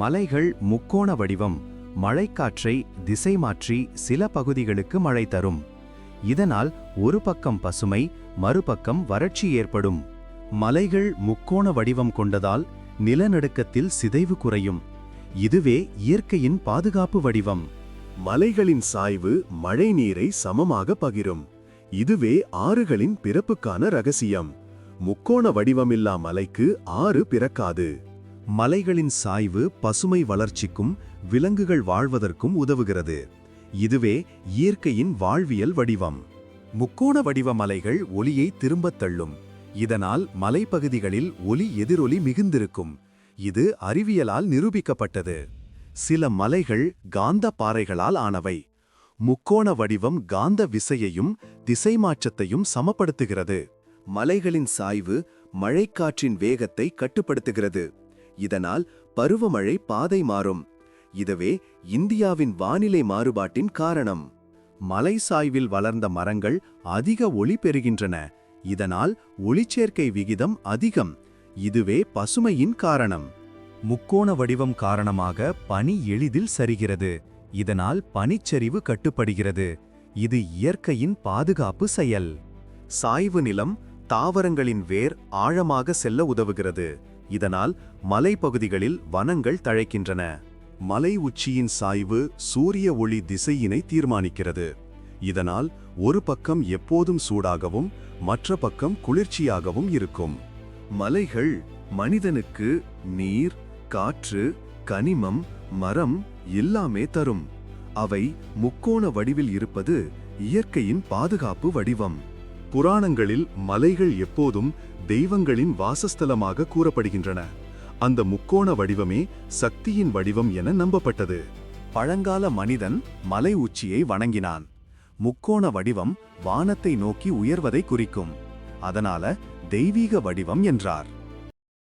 மலைகள் முக்கோண வடிவம் மழைக்காற்றை திசை மாற்றி சில பகுதிகளுக்கு மழை தரும். இதனால் ஒரு பக்கம் பசுமை மறுபக்கம் வறட்சி ஏற்படும். மலைகள் முக்கோண வடிவம் கொண்டதால் நிலநடுக்கத்தில் சிதைவு குறையும். இதுவே இயற்கையின் பாதுகாப்பு வடிவம். மலைகளின் சாய்வு மழை நீரை சமமாக பகிரும். இதுவே ஆறுகளின் பிறப்புக்கான ரகசியம். முக்கோண வடிவமில்லா மலைக்கு ஆறு பிறக்காது. மலைகளின் சாய்வு பசுமை வளர்ச்சிக்கும் விலங்குகள் வாழ்வதற்கும் உதவுகிறது. இதுவே இயற்கையின் வாழ்வியல் வடிவம். முக்கோண வடிவ மலைகள் ஒளியை திரும்பத் தள்ளும். இதனால் மலைப்பகுதிகளில் ஒலி எதிரொலி மிகுந்திருக்கும். இது அறிவியலால் நிரூபிக்கப்பட்டது. சில மலைகள் காந்த பாறைகளால் ஆனவை. முக்கோண வடிவம் காந்த விசையையும் திசை மாற்றத்தையும் சமப்படுத்துகிறது. மலைகளின் சாய்வு மழைக்காற்றின் வேகத்தை கட்டுப்படுத்துகிறது. இதனால் பருவமழை பாதை மாறும். இதுவே இந்தியாவின் வானிலை மாறுபாட்டின் காரணம். மலை சாய்வில் வளர்ந்த மரங்கள் அதிக ஒளி பெறுகின்றன. இதனால் ஒளிச்சேர்க்கை விகிதம் அதிகம். இதுவே பசுமையின் காரணம். முக்கோண வடிவம் காரணமாக பனி எளிதில் சரிகிறது. இதனால் பனிச்சரிவு கட்டுப்படுகிறது. இது இயற்கையின் பாதுகாப்பு செயல். சாய்வு நிலம் தாவரங்களின் வேர் ஆழமாக செல்ல உதவுகிறது. இதனால் மலைப்பகுதிகளில் வனங்கள் தழைக்கின்றன. மலை உச்சியின் சாய்வு சூரிய ஒளி திசையினை தீர்மானிக்கிறது. இதனால் ஒரு பக்கம் எப்போதும் சூடாகவும் மற்ற பக்கம் குளிர்ச்சியாகவும் இருக்கும். மலைகள் மனிதனுக்கு நீர் காற்று கனிமம் மரம் எல்லாமே தரும். அவை முக்கோண வடிவில் இருப்பது இயற்கையின் பாதுகாப்பு வடிவம். புராணங்களில் மலைகள் எப்போதும் தெய்வங்களின் வாசஸ்தலமாக கூறப்படுகின்றன. அந்த முக்கோண வடிவமே சக்தியின் வடிவம் என நம்பப்பட்டது. பழங்கால மனிதன் மலை உச்சியை வணங்கினான். முக்கோண வடிவம் வானத்தை நோக்கி உயர்வதை குறிக்கும். அதனால தெய்வீக வடிவம் என்றார்.